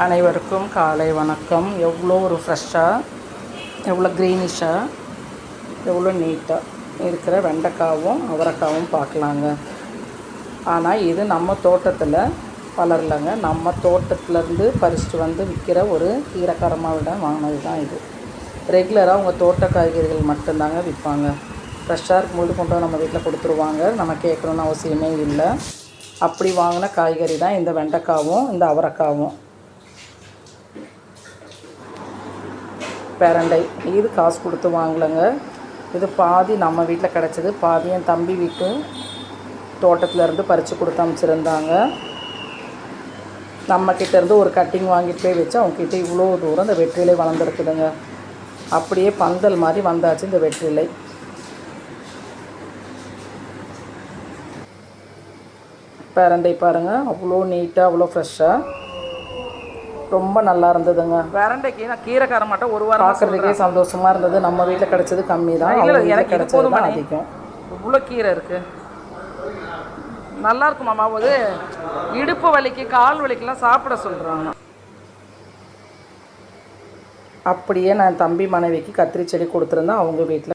அனைவருக்கும் காலை வணக்கம். எவ்வளோ ஒரு ஃப்ரெஷ்ஷாக எவ்வளோ க்ரீனிஷாக எவ்வளோ நீட்டாக இருக்கிற வெண்டைக்காவும் அவரைக்காவும் பார்க்கலாங்க. ஆனால் இது நம்ம தோட்டத்தில் வளரலைங்க. நம்ம தோட்டத்துலேருந்து பறிச்சுட்டு வந்து விற்கிற ஒரு கீரைக்காரமாக வாங்கினது தான் இது. ரெகுலராக உங்கள் தோட்ட காய்கறிகள் மட்டும்தாங்க விற்பாங்க ஃப்ரெஷ்ஷாக இருக்கும்போது கொண்டு வந்து நம்ம வீட்டில் கொடுத்துருவாங்க. நம்ம கேட்கணுன்னு அவசியமே இல்லை. அப்படி வாங்கின காய்கறி தான் இந்த வெண்டைக்காவும் இந்த அவரைக்காவும். பேரண்டை. இது காசு கொடுத்து வாங்கலைங்க. இது பாதி நம்ம வீட்டில் கிடச்சிது. பாதி என் தம்பி வீட்டு தோட்டத்துலேருந்து பறித்து கொடுத்து அமைச்சிருந்தாங்க. நம்மக்கிட்டேருந்து ஒரு கட்டிங் வாங்கிட்டு போய் வச்சு அவங்கக்கிட்ட இவ்வளோ தூரம் இந்த வெற்றிலை வளர்ந்துருக்குதுங்க. அப்படியே பந்தல் மாதிரி வந்தாச்சு இந்த வெற்றிலை. பேரண்டை பாருங்கள் அவ்வளோ நீட்டாக அவ்வளோ ஃப்ரெஷ்ஷாக ரொம்ப நல்லா இருந்ததுங்க. வெரண்டைக்கு நான் கீரைக்கார மாட்டேன் ஒரு வாரம் பார்க்குறதுக்கே சந்தோஷமா இருந்தது. நம்ம வீட்டில் கிடைச்சது கம்மி தான். இல்ல, எனக்கு கிடைச்சது தான். அதிகம். இவ்வளோ கீரை இருக்கு. நல்லா இருக்கும் மாமா. அது இடுப்பு வலிக்கு கால் வலிக்கெல்லாம் சாப்பிட சொல்றாங்க. அப்படியே நான் தம்பி மனைவிக்கு கத்திரி செடி கொடுத்துருந்தேன் அவங்க வீட்டில்